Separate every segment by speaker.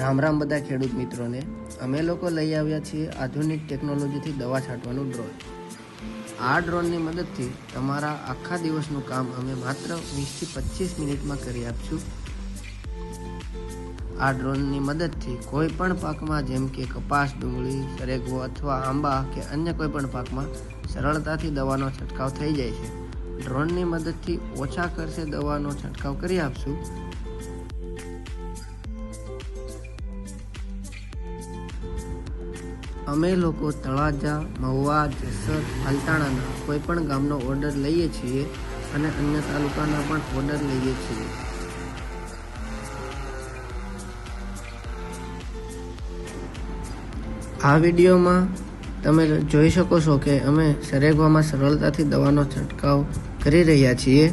Speaker 1: રામ રામ બધા ખેડૂત મિત્રોને. અમે લોકો લઈ આવ્યા છીએ આધુનિક ટેકનોલોજીથી દવા છાંટવાનું ડ્રોન આ ડ્રોનની મદદથી તમારા આખા દિવસનું કામ અમે માત્ર વીસથી પચીસ મિનિટમાં કરી આપશું. આ ડ્રોનની મદદથી કોઈ પણ પાકમાં જેમ કે કપાસ, ડુંગળી સરેગવો અથવા આંબા કે અન્ય કોઈ પણ પાકમાં સરળતાથી દવાનો છંટકાવ થઈ જાય છે. ડ્રોનની મદદથી ઓછા ખર્ચે દવાનો છંટકાવ કરી આપશું. અમે લોકો તળાજા, મહુવા, જેસર, પાલતાણાના કોઈ પણ ગામનો ઓર્ડર લઈએ છીએ અને અન્ય તાલુકાના પણ ઓર્ડર લઈએ છીએ. આ વિડીયોમાં તમે જોઈ શકો છો કે અમે સરેગવામાં સરળતાથી દવાનો છંટકાવ કરી રહ્યા છીએ.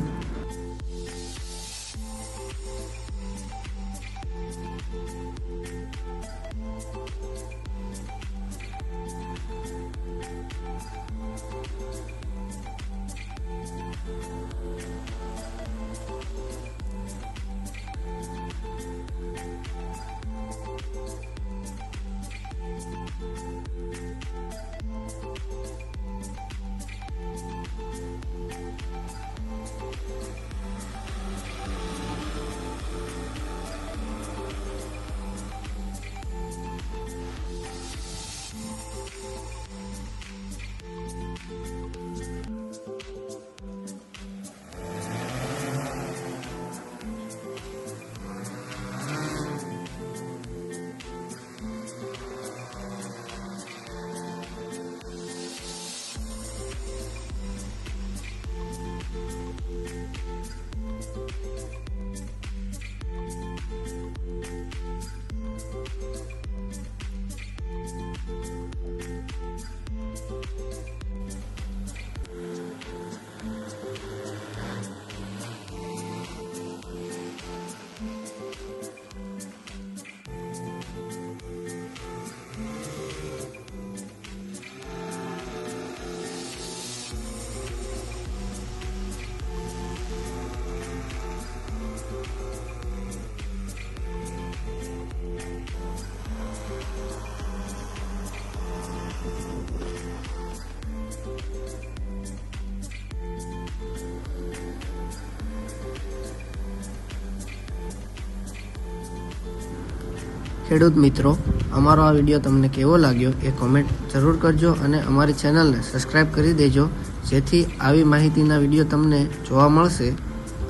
Speaker 1: ખેડૂત મિત્રો, અમારો આ વીડિયો તમને કેવો લાગ્યો એ કોમેન્ટ જરૂર કરજો અને અમારી ચેનલને સબસ્ક્રાઈબ કરી દેજો, જેથી આવી માહિતીના વીડિયો તમને જોવા મળશે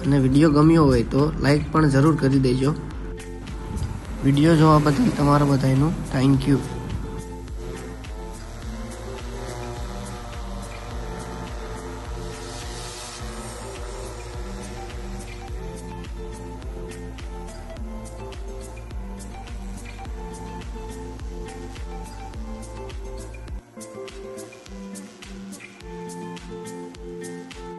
Speaker 1: અને વીડિયો ગમ્યો હોય તો લાઈક પણ જરૂર કરી દેજો. વીડિયો જોવા બદલ તમારા બધાનું થેન્ક યુ